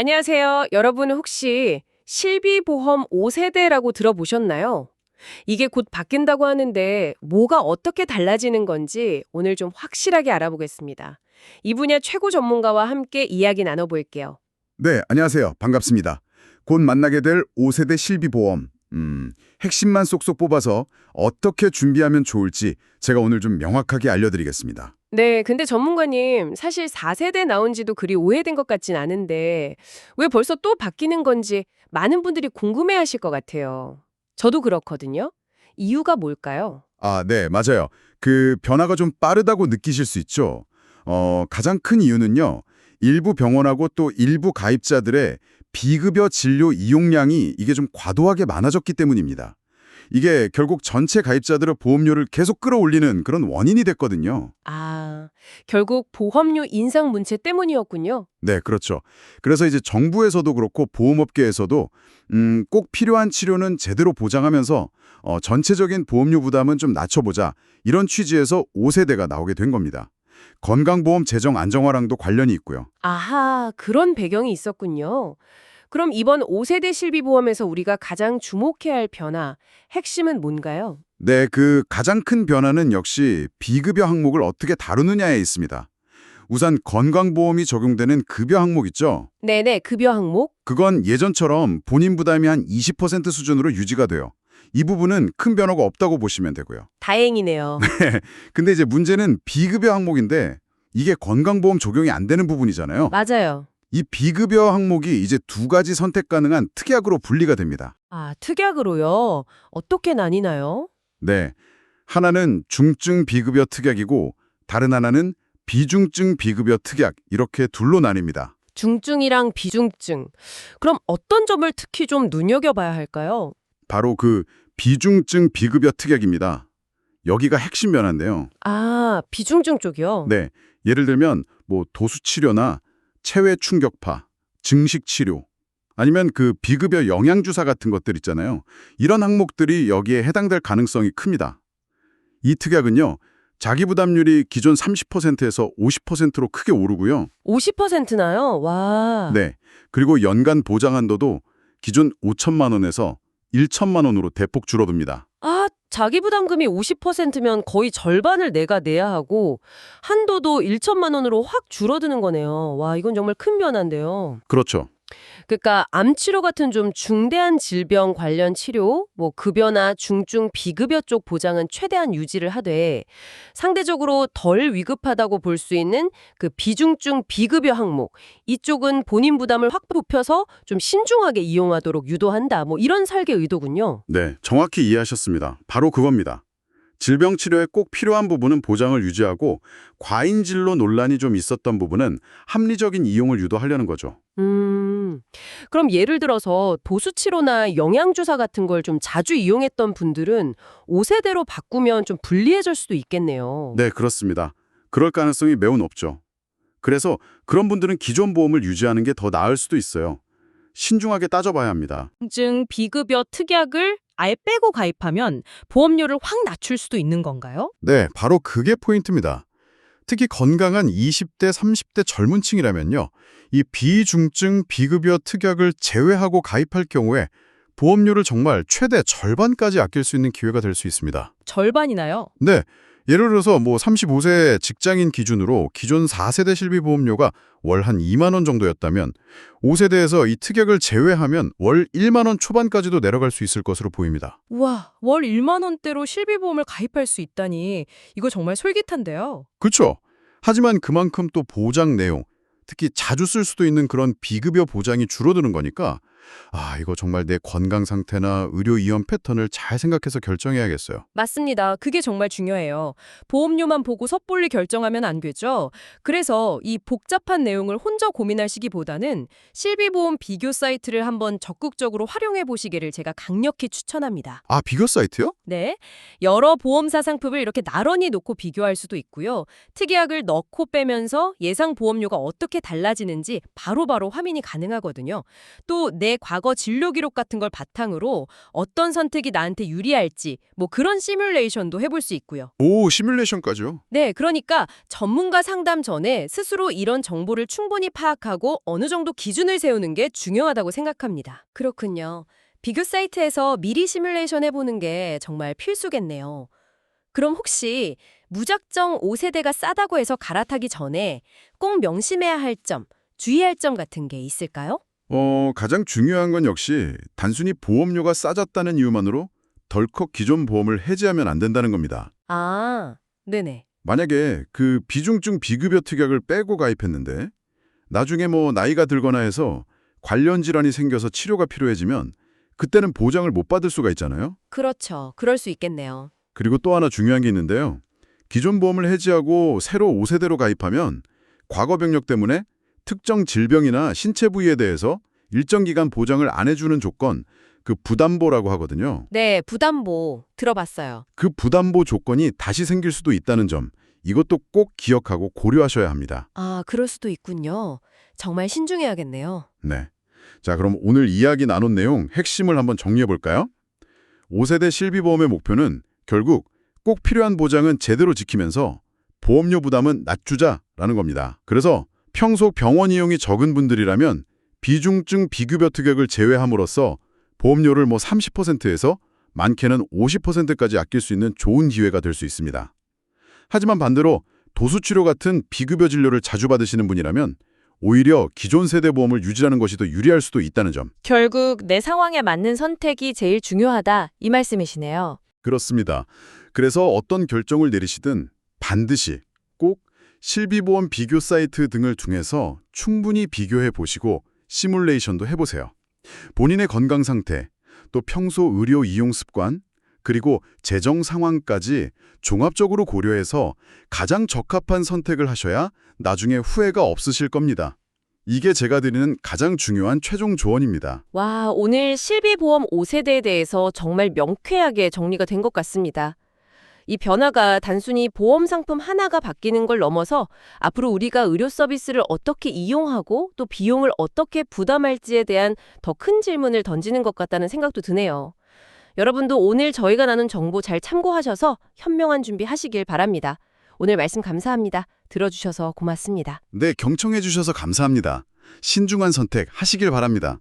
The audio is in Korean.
안녕하세요. 여러분 혹시 실비보험 5세대라고 들어보셨나요? 이게 곧 바뀐다고 하는데 뭐가 어떻게 달라지는 건지 오늘 좀 확실하게 알아보겠습니다. 이 분야 최고 전문가와 함께 이야기 나눠볼게요. 네, 안녕하세요. 반갑습니다. 곧 만나게 될 5세대 실비보험. 음, 핵심만 쏙쏙 뽑아서 어떻게 준비하면 좋을지 제가 오늘 좀 명확하게 알려드리겠습니다. 네, 근데 전문가님 사실 4세대 나온 지도 그리 오래된 것 같진 않은데 왜 벌써 또 바뀌는 건지 많은 분들이 궁금해 하실 것 같아요. 저도 그렇거든요. 이유가 뭘까요? 아, 네, 맞아요. 그 변화가 좀 빠르다고 느끼실 수 있죠. 어, 가장 큰 이유는요. 일부 병원하고 또 일부 가입자들의 비급여 진료 이용량이 이게 좀 과도하게 많아졌기 때문입니다. 이게 결국 전체 가입자들의 보험료를 계속 끌어올리는 그런 원인이 됐거든요. 아, 결국 보험료 인상 문제 때문이었군요. 네, 그렇죠. 그래서 이제 정부에서도 그렇고 보험업계에서도 음, 꼭 필요한 치료는 제대로 보장하면서 어, 전체적인 보험료 부담은 좀 낮춰보자 이런 취지에서 5세대가 나오게 된 겁니다. 건강보험 재정 안정화랑도 관련이 있고요. 아하, 그런 배경이 있었군요. 그럼 이번 5세대 실비보험에서 우리가 가장 주목해야 할 변화, 핵심은 뭔가요? 네, 그 가장 큰 변화는 역시 비급여 항목을 어떻게 다루느냐에 있습니다. 우선 건강보험이 적용되는 급여 항목 있죠? 네네, 급여 항목. 그건 예전처럼 본인 부담이 한 20% 수준으로 유지가 돼요. 이 부분은 큰 변화가 없다고 보시면 되고요. 다행이네요. 근데 이제 문제는 비급여 항목인데 이게 건강보험 적용이 안 되는 부분이잖아요. 맞아요. 이 비급여 항목이 이제 두 가지 선택 가능한 특약으로 분리가 됩니다. 아, 특약으로요? 어떻게 나뉘나요? 네. 하나는 중증 비급여 특약이고 다른 하나는 비중증 비급여 특약 이렇게 둘로 나뉩니다. 중증이랑 비중증. 그럼 어떤 점을 특히 좀 눈여겨봐야 할까요? 바로 그 비중증 비급여 특약입니다. 여기가 핵심 변화인데요. 아, 비중증 쪽이요? 네. 예를 들면 뭐 도수 치료나 체외 충격파, 증식 치료 아니면 그 비급여 영양 주사 같은 것들 있잖아요. 이런 항목들이 여기에 해당될 가능성이 큽니다. 이 특약은요. 자기 부담률이 기존 30%에서 50%로 크게 오르고요. 50%나요? 와. 네. 그리고 연간 보장 한도도 기존 5천만 원에서 1천만 원으로 대폭 줄어듭니다. 아, 자기 부담금이 50%면 거의 절반을 내가 내야 하고 한도도 1천만 원으로 확 줄어드는 거네요. 와, 이건 정말 큰 변화인데요. 그렇죠. 그러니까 암 치료 같은 좀 중대한 질병 관련 치료, 뭐 급여나 중증 비급여 쪽 보장은 최대한 유지를 하되 상대적으로 덜 위급하다고 볼 수 있는 그 비중증 비급여 항목 이쪽은 본인 부담을 확 높여서 좀 신중하게 이용하도록 유도한다. 뭐 이런 설계 의도군요. 네, 정확히 이해하셨습니다. 바로 그겁니다. 질병 치료에 꼭 필요한 부분은 보장을 유지하고 과잉 진로 논란이 좀 있었던 부분은 합리적인 이용을 유도하려는 거죠. 음, 그럼 예를 들어서 도수치료나 영양주사 같은 걸 좀 자주 이용했던 분들은 5세대로 바꾸면 좀 불리해질 수도 있겠네요. 네, 그렇습니다. 그럴 가능성이 매우 높죠. 그래서 그런 분들은 기존 보험을 유지하는 게 더 나을 수도 있어요. 신중하게 따져봐야 합니다. 증 비급여 특약을 아예 빼고 가입하면 보험료를 확 낮출 수도 있는 건가요? 네, 바로 그게 포인트입니다. 특히 건강한 20대, 30대 젊은 층이라면요. 이 비중증 비급여 특약을 제외하고 가입할 경우에 보험료를 정말 최대 절반까지 아낄 수 있는 기회가 될 수 있습니다. 절반이나요? 네. 예를 들어서 뭐 35세 직장인 기준으로 기존 4세대 실비보험료가 월 한 2만 원 정도였다면 5세대에서 이 특약을 제외하면 월 1만 원 초반까지도 내려갈 수 있을 것으로 보입니다. 우와, 월 1만 원대로 실비보험을 가입할 수 있다니 이거 정말 솔깃한데요. 그렇죠. 하지만 그만큼 또 보장 내용, 특히 자주 쓸 수도 있는 그런 비급여 보장이 줄어드는 거니까 아, 이거 정말 내 건강 상태나 의료 이용 패턴을 잘 생각해서 결정해야겠어요. 맞습니다. 그게 정말 중요해요. 보험료만 보고 섣불리 결정하면 안 되죠. 그래서 이 복잡한 내용을 혼자 고민할 시기보다는 실비보험 비교 사이트를 한번 적극적으로 활용해 보시기를 제가 강력히 추천합니다. 아, 비교 사이트요? 네. 여러 보험사 상품을 이렇게 나란히 놓고 비교할 수도 있고요. 특약을 넣고 빼면서 예상 보험료가 어떻게 달라지는지 바로바로 확인이 가능하거든요. 또내 내 과거 진료 기록 같은 걸 바탕으로 어떤 선택이 나한테 유리할지 뭐 그런 시뮬레이션도 해볼 수 있고요. 오, 시뮬레이션까지요? 네, 그러니까 전문가 상담 전에 스스로 이런 정보를 충분히 파악하고 어느 정도 기준을 세우는 게 중요하다고 생각합니다. 그렇군요. 비교 사이트에서 미리 시뮬레이션 해보는 게 정말 필수겠네요. 그럼 혹시 무작정 5세대가 싸다고 해서 갈아타기 전에 꼭 명심해야 할 점, 주의할 점 같은 게 있을까요? 어, 가장 중요한 건 역시 단순히 보험료가 싸졌다는 이유만으로 덜컥 기존 보험을 해지하면 안 된다는 겁니다. 아, 네네. 만약에 그 비중증 비급여 특약을 빼고 가입했는데 나중에 뭐 나이가 들거나 해서 관련 질환이 생겨서 치료가 필요해지면 그때는 보장을 못 받을 수가 있잖아요. 그렇죠. 그럴 수 있겠네요. 그리고 또 하나 중요한 게 있는데요. 기존 보험을 해지하고 새로 5세대로 가입하면 과거 병력 때문에 특정 질병이나 신체 부위에 대해서 일정 기간 보장을 안 해주는 조건, 그 부담보라고 하거든요. 네, 부담보 들어봤어요. 그 부담보 조건이 다시 생길 수도 있다는 점, 이것도 꼭 기억하고 고려하셔야 합니다. 아, 그럴 수도 있군요. 정말 신중해야겠네요. 네. 자, 그럼 오늘 이야기 나눈 내용 핵심을 한번 정리해 볼까요? 5세대 실비보험의 목표는 결국 꼭 필요한 보장은 제대로 지키면서 보험료 부담은 낮추자라는 겁니다. 그래서 평소 병원 이용이 적은 분들이라면 비중증 비급여 특약을 제외함으로써 보험료를 뭐 30%에서 많게는 50%까지 아낄 수 있는 좋은 기회가 될 수 있습니다. 하지만 반대로 도수치료 같은 비급여 진료를 자주 받으시는 분이라면 오히려 기존 세대 보험을 유지하는 것이 더 유리할 수도 있다는 점. 결국 내 상황에 맞는 선택이 제일 중요하다 이 말씀이시네요. 그렇습니다. 그래서 어떤 결정을 내리시든 반드시 꼭 실비보험 비교 사이트 등을 통해서 충분히 비교해 보시고 시뮬레이션도 해보세요. 본인의 건강 상태, 또 평소 의료 이용 습관, 그리고 재정 상황까지 종합적으로 고려해서 가장 적합한 선택을 하셔야 나중에 후회가 없으실 겁니다. 이게 제가 드리는 가장 중요한 최종 조언입니다. 와, 오늘 실비보험 5세대에 대해서 정말 명쾌하게 정리가 된 것 같습니다. 이 변화가 단순히 보험 상품 하나가 바뀌는 걸 넘어서 앞으로 우리가 의료 서비스를 어떻게 이용하고 또 비용을 어떻게 부담할지에 대한 더 큰 질문을 던지는 것 같다는 생각도 드네요. 여러분도 오늘 저희가 나눈 정보 잘 참고하셔서 현명한 준비하시길 바랍니다. 오늘 말씀 감사합니다. 들어주셔서 고맙습니다. 네, 경청해 주셔서 감사합니다. 신중한 선택 하시길 바랍니다.